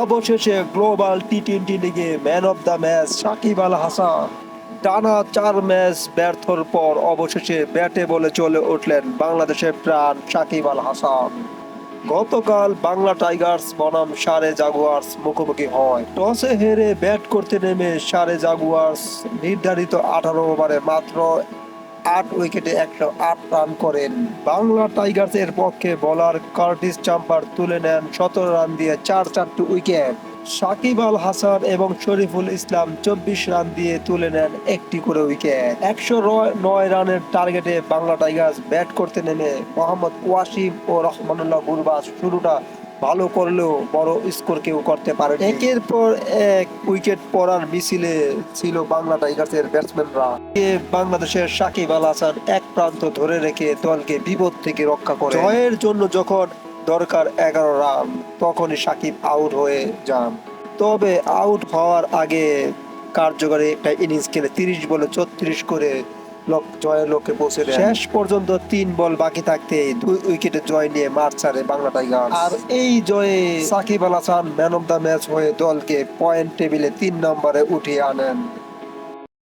অবশেষে global T twenty লিগে man of the match Shakib Al Hasan. টানা চার ম্যাচ ব্যর্থর পর অবশেষে ব্যাটে বলে চলে উঠলেন বাংলাদেশের প্রাণ সাকিব আল হাসান। গতকাল বাংলা টাইগার্স বনাম সারে জাগুয়ার্স মুখোমুখি হয়। টসে হেরে ব্যাট করতে নেমে সারে জাগুয়ার্স নির্ধারিত আঠারো ওভারে মাত্র আট উইকেটে একশো আট রান করেন। বাংলা টাইগার্সের পক্ষে বলার কার্টিস চাম্পার তুলে নেন সতেরো রান দিয়ে চার চারটি উইকেট। সাকিব আল হাসান এবং শরীফুল ইসলাম চব্বিশ রান দিয়ে তুলে নেন একটি করে উইকেট। একশো নয় রানের টার্গেটে বাংলা টাইগার্স ব্যাট করতে নেমে মোহাম্মদ ওয়াসিম ও রহমানুল্লাহ গুরবাজ শুরুটা ভালো করলেও বড় স্কোর কেউ করতে পারে একের পর এক উইকেট পড়ার মিছিলে ছিল বাংলা টাইগার্সের ব্যাটসম্যানরা বাংলাদেশের সাকিব আল হাসান এক প্রান্ত ধরে রেখে দলকে বিপদ থেকে রক্ষা করে। জয়ের জন্য যখন দরকার এগারো রান, তখনই সাকিব আউট হয়ে যান। তবে আউট হওয়ার আগে কার্যকরী একটা ইনিংস খেলে তিরিশ বলে ছত্রিশ করে জয়ের লক্ষ্যে পৌঁছে দেয় শেষ পর্যন্ত তিন বল বাকি থাকতে দুই উইকেটে জয় নিয়ে মাঠ ছাড়ে বাংলা টাইগার আর এই জয়ে Shakib Al Hasan man of the match হয়ে দলকে পয়েন্ট টেবিলে তিন নম্বরে উঠিয়ে আনেন।